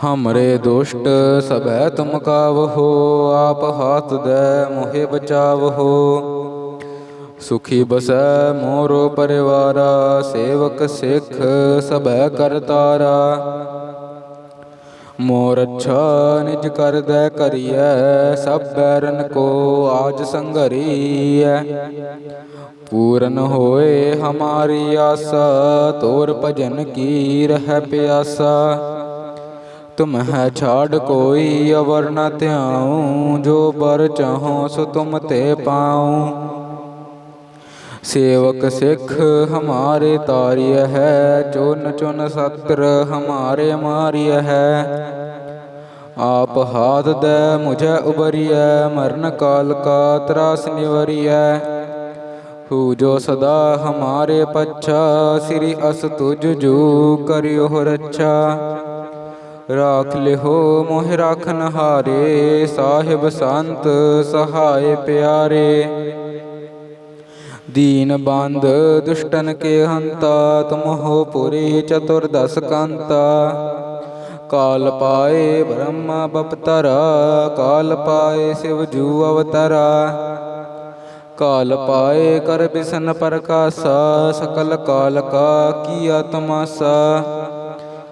ਹਮਰੇ ਦੁਸ਼ਟ ਸਭੈ ਤੁਮ ਕਾਵਹੋ ਆਪ ਹਾਥ ਦੇ ਮੋਹਿ ਬਚਾਵਹੋ ਸੁਖੀ ਬਸੈ ਮੋਰੋ ਪਰਿਵਾਰਾ ਸੇਵਕ ਸਿੱਖ ਸਭੈ ਕਰਤਾਰਾ ਮੋਰ ਅੱਛਾ ਨਿਜ ਕਰਦੈ ਕਰੀਐ ਸਭ ਬੈਰਨ ਕੋ ਆਜ ਸੰਗਰੀਐ ਪੂਰਨ ਹੋਏ ਹਮਾਰੀ ਆਸਾ ਤੋਰ ਭਜਨ ਕੀ ਰਹਿ ਪਿਆਸਾ ਤੁਮ ਹੈ ਛਾੜ ਕੋਈ ਅਵਰ ਨ ਧਿਆਉ, ਜੋ ਬਰ ਚਾਹੋ ਸੋ ਤੁਮ ਤੇ ਪਾਉ। ਸੇਵਕ ਸਿੱਖ ਹਮਾਰੇ ਤਾਰਿਯ ਹੈ, ਚੁਨ ਚੁਨ ਸਤਰ ਹਮਾਰੇ ਮਾਰਿਯ ਹੈ। ਆਪ ਹਾਥ ਦੇ ਮੁਝੇ ਉਬਰੀਐ, ਮਰਨ ਕਾਲ ਕਾ ਤਰਾਸ ਨਿਵਰੀਐ। ਹੂ ਜੋ ਸਦਾ ਹਮਾਰੇ ਪੱਛਾ, ਸ੍ਰੀ ਅਸ ਤੁਜ ਜੂ ਕਰਿਓ ਰੱਛਾ। ਰਾਖ ਲਿਹੋ ਮੋਹਿ ਰਾਖਨ ਹਾਰੇ, ਸਾਹਿਬ ਸੰਤ ਸਹਾਏ ਪਿਆਰੇ। ਦੀਨ ਬੰਦ ਦੁਸ਼ਟਨ ਕੇ ਹੰਤਾ, ਤੁਮ ਹੋ ਪੁਰੀ ਚਤੁਰਦਸ ਕੰਤਾ। ਕਾਲ ਪਾਏ ਬ੍ਰਹਮਾ ਬਪਤਰਾ, ਕਾਲ ਪਾਏ ਸਿਵ ਜੂ ਅਵਤਰਾ। ਕਾਲ ਪਾਏ ਕਰ ਬਿਸਨ ਪ੍ਰਕਾਸਾ, ਸਕਲ ਕਾਲ ਕਾ ਕੀਆ ਤਮਾਸਾ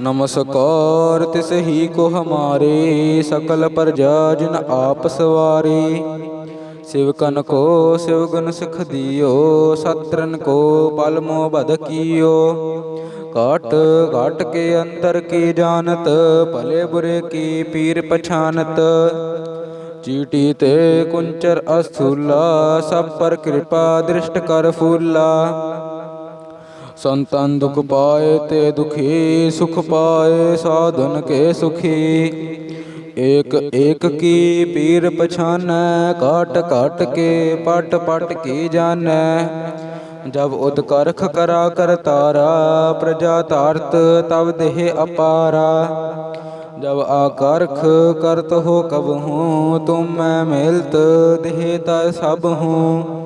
ਨਮਸਕਾਰ, ਤਿਸ ਹੀ ਕੋ ਹਮਾਰੇ ਸਕਲ ਪ੍ਰਜਾ ਜਿਨ ਆਪ ਸਵਾਰੀ। ਸਿਵਕਨ ਕੋ ਸਿਵਗੁਣ ਸਿਖ ਦਿਓ ਸਤਰਨ ਕੋ ਪਲ ਮੋ ਬਦ ਕੀਓ। ਕਾਟ ਕਾਟ ਕੇ ਅੰਤਰ ਕੀ ਜਾਣਤ, ਭਲੇ ਬੁਰੇ ਕੀ ਪੀਰ ਪਛਾਨਤ। ਚੀਟੀ ਤੇ ਕੁੰਚਰ ਅਸਥੂਲਾ, ਸਭ ਪਰ ਕਿਰਪਾ ਦ੍ਰਿਸ਼ਟ ਕਰ ਫੂਲਾ। ਸੰਤਨ ਦੁਖ ਪਾਏ ਤੇ ਦੁਖੀ ਸੁਖ ਪਾਏ, ਸਾਧਨ ਕੇ ਸੁਖੀ। ਏਕ ਏਕ ਕੀ ਪੀਰ ਪਛਾਨੈ ਕਾਟ ਕਾਟ ਕੇ ਪਟ ਪਟ ਕੀ ਜਾਣੈ। ਜਬ ਉਦ ਕਰਖ ਕਰਾ ਤਾਰਾ, ਪ੍ਰਜਾ ਤਾਰਤ ਤਬ ਦੇਹ ਅਪਾਰਾ। ਜਬ ਆਕਰਖ ਕਰਤ ਹੋ ਕਬ ਹੂੰ, ਤੁਮ ਮੈਂ ਮਿਲਤ ਦੇਹ ਤਾ ਸਭ ਹੂੰ।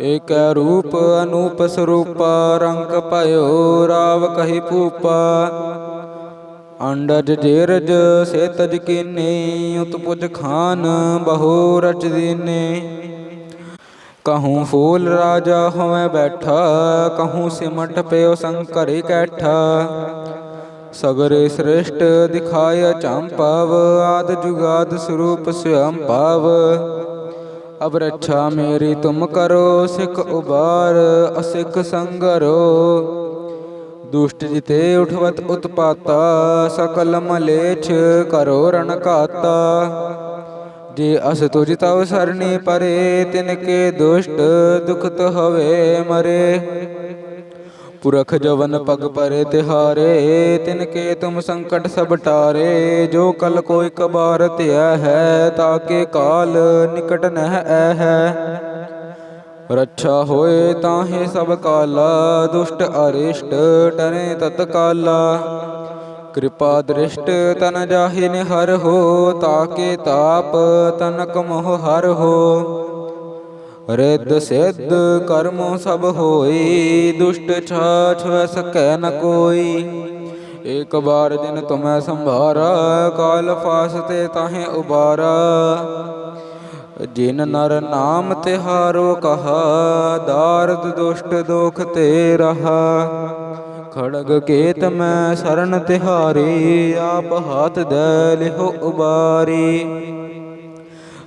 ਏਕੈ ਰੂਪ ਅਨੂਪ ਸਰੂਪਾ, ਰੰਗ ਭਇਓ ਰਾਵ ਕਹੀ ਭੂਪਾ। ਅੰਡਜ ਜੇਰਜ ਸੇਤਜ ਕੀਨੀ, ਉਤਪੁਜ ਖਾਨ ਬਹੁ ਰਚ ਦੀਨੇ। ਕਹੂੰ ਫੂਲ ਰਾਜਾ ਹੋਵੇ ਬੈਠਾ, ਕਹੂੰ ਸਿਮਟ ਪਿਓ ਸੰਕਰ ਕੈਠਾ। ਸਗਰੇ ਸ੍ਰਿਸ਼ਟ ਦਿਖਾਇ ਚੰਪਵ, ਆਦ ਜੁਗਾਦ ਸਰੂਪ ਸਵਯੰ ਪਾਵ ਅਬ ਰੱਛਾ ਮੇਰੀ ਤੁਮ ਕਰੋ, ਸਿੱਖ ਉਬਾਰ, ਅਸਿੱਖ ਸੰਗਰੋ। ਦੁਸ਼ਟ ਜਿਤੇ ਉਠਵਤ ਉਤਪਾਤਾ, ਸਕਲ ਮਲੇਛ ਕਰੋ ਰਣ ਘਾਤਾ ਜੇ ਅਸ ਤੁਜ ਤਵ ਸਰਣੀ ਪਰੇ, ਤਿਨ ਕੇ ਦੁਸ਼ਟ ਦੁਖਤ ਹਵੇ ਮਰੇ। ਪੁਰਖ ਜਵਨ ਪਗ ਪਰੇ ਤਿਹਾਰੇ, ਤਿਨ ਕੇ ਤੁਮ ਸੰਕਟ ਸਭ ਟਾਰੇ, ਜੋ ਕਲ ਕੋਈ ਕਬਾਰ ਧਿਆ ਹੈ ਤਾਕੇ ਕਾਲ ਨਿਕਟ ਨਹਿ ਐ ਹੈ। ਰੱਛਾ ਹੋਏ ਤਾਹੇ ਸਭ ਕਾਲਾ, ਦੁਸ਼ਟ ਅਰਿਸ਼ਟ ਟਰੇ ਤਤ ਕਾਲਾ। ਕਿਰਪਾ ਦ੍ਰਿਸ਼ਟ ਤਨ ਜਾਹਿ ਨਿਹਰ ਹੋ ਤਾਕੇ ਤਾਪ ਤਨਕ ਮੋਹ ਹਰ ਹੋ। ਰਿੱਧ ਸਿੱਧ ਕਰਮੋ ਸਭ ਹੋਈ, ਦੁਸ਼ਟ ਛਾਛ ਸਕੈ ਨ ਕੋਈ। ਏਕ ਬਾਰ ਦਿਨ ਤੁਮੈ ਸੰਭਾਰਾ, ਕਾਲ ਫਾਸਤੇ ਤਾਹੇ ਉਬਾਰਾ। ਜਿਨ ਨਰ ਨਾਮ ਤਿਹਾਰੋ ਕਹਾ, ਦਾਰਦ ਦੁਸ਼ਟ ਦੋਖ ਤੇ ਰਹਾ। ਖੜਗ ਕੇਤ ਮੈਂ ਸਰਨ ਤਿਹਾਰੀ, ਆਪ ਹੱਥ ਦੇ ਲਿਹੋ ਉਬਾਰੀ।